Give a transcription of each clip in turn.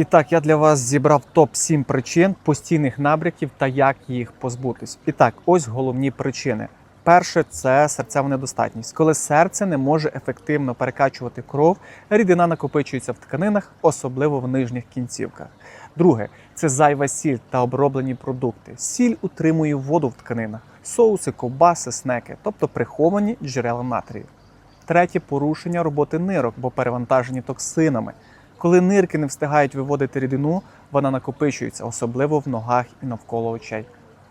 І так, я для вас зібрав топ-7 причин постійних набряків та як їх позбутись. І так, ось головні причини. Перше це серцева недостатність. Коли серце не може ефективно перекачувати кров, рідина накопичується в тканинах, особливо в нижніх кінцівках. Друге це зайва сіль та оброблені продукти. Сіль утримує воду в тканинах, соуси, ковбаси, снеки, тобто приховані джерела натрію. Третє порушення роботи нирок, бо перевантажені токсинами. Коли нирки не встигають виводити рідину, вона накопичується, особливо в ногах і навколо очей.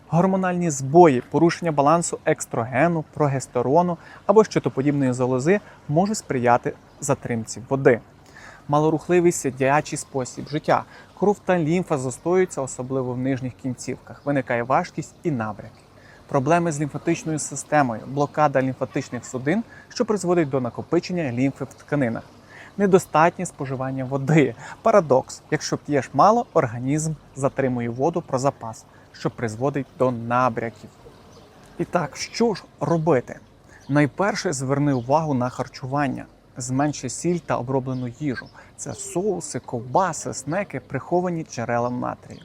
Гормональні збої, порушення балансу екстрогену, прогестерону або щитоподібної залози можуть сприяти затримці води. Малорухливий сидячий спосіб життя. Кров та лімфа застоюються, особливо в нижніх кінцівках. Виникає важкість і набряки. Проблеми з лімфатичною системою, блокада лімфатичних судин, що призводить до накопичення лімфи в тканинах. Недостатнє споживання води. Парадокс: якщо п'єш мало, організм затримує воду про запас, що призводить до набряків. І так, що ж робити? Найперше зверни увагу на харчування. Зменши сіль та оброблену їжу. Це соуси, ковбаси, снеки, приховані джерелам натрію.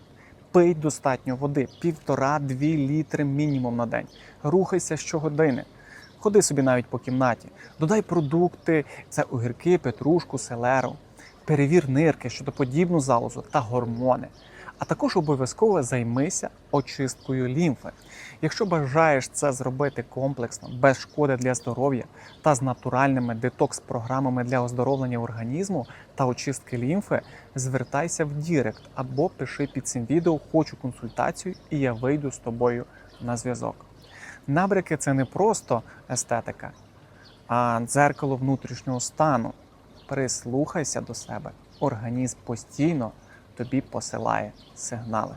Пий достатньо води, півтора-дві літри мінімум на день. Рухайся щогодини. Ходи собі навіть по кімнаті. Додай продукти, це огірки, петрушку, селеру. Перевір нирки, щодоподібну залозу та гормони. А також обов'язково займися очисткою лімфи. Якщо бажаєш це зробити комплексно, без шкоди для здоров'я та з натуральними детокс-програмами для оздоровлення організму та очистки лімфи, звертайся в Дірект або пиши під цим відео Хочу консультацію, і я вийду з тобою на зв'язок. Набряки це не просто естетика, а дзеркало внутрішнього стану. Прислухайся до себе. Організм постійно тобі посилає сигнали.